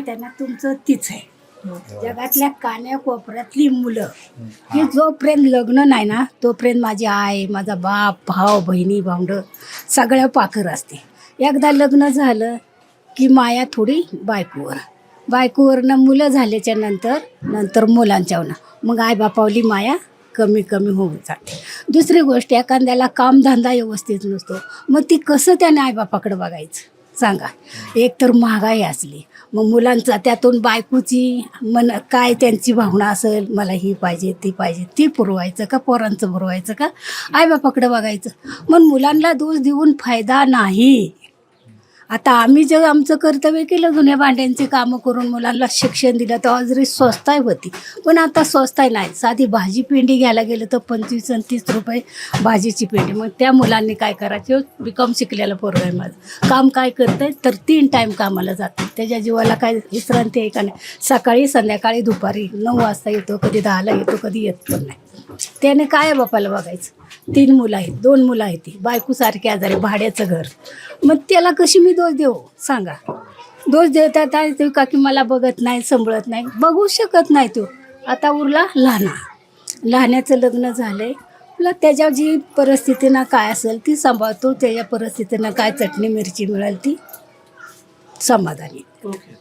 डोक्यात आहे ना तुमचं तीच आहे. जगातल्या कान्या कोपऱ्यातली मुलं. की जोपर्यंत लग्न नाही ना तोपर्यंत माझी आई माझा बाप भाव बहिणी भावंड सगळ्या पाकर असते एकदा लग्न झालं की माया थोडी बायकोवर. बायकोवरनं मुलं झाल्याच्यानंतर नंतर मुलांच्यावरनं. मग आईबापावली माया कमी कमी होऊन जाते. दुसरी गोष्ट एखाद्याला कामधंदा व्यवस्थित नसतो. मग ती कसं त्याने आईबापाकडे बघायचं? सांगा. एक तर महागाई असली. मग मुलांचा त्यातून बायकोची मन काय त्यांची भावना असेल मला ही पाहिजे ती पाहिजे ती पुरवायचं का पोरांचं पुरवायचं का? आईबापाकडे बघायचं. मग मुलांना दोष देऊन फायदा नाही. आता आम्ही जे आमचं कर्तव्य केलं जुन्या भांड्यांची कामं करून मुलांना शिक्षण दिलं तेव्हा जरी स्वस्ताय होती. पण आता स्वस्ताय नाही. साधी भाजी पेंडी घ्यायला गेलं तर पंचवीस आणि तीस रुपये भाजीची पेंडी. मग त्या मुलांनी काय करायचे? बीकॉम शिकलेलं पोरग आहे माझं. काम काय करतंय? तर तीन टाईम कामाला जाते. त्याच्या जीवाला काय विश्रांती आहे का नाही? सकाळी संध्याकाळी दुपारी नऊ वाजता येतो कधी दहाला येतो कधी येत पण नाही. त्याने काय बापाला बघायचं? तीन मुलं आहेत दोन मुलं आहेत ती. बायकोसारखी आजारी भाड्याचं घर. मग त्याला कशी मी दोष देऊ? सांगा. दोष देतात आहे तो काकी मला बघत नाही सांभाळत नाही? बघू शकत नाही तो. आता उरला लहाना. लहान्याचं लग्न झालंय. मला त्याच्या जी परिस्थितीनं काय असेल ती सांभाळतो. त्याच्या परिस्थितीनं काय चटणी मिरची मिळेल ती समाधानी. ओके.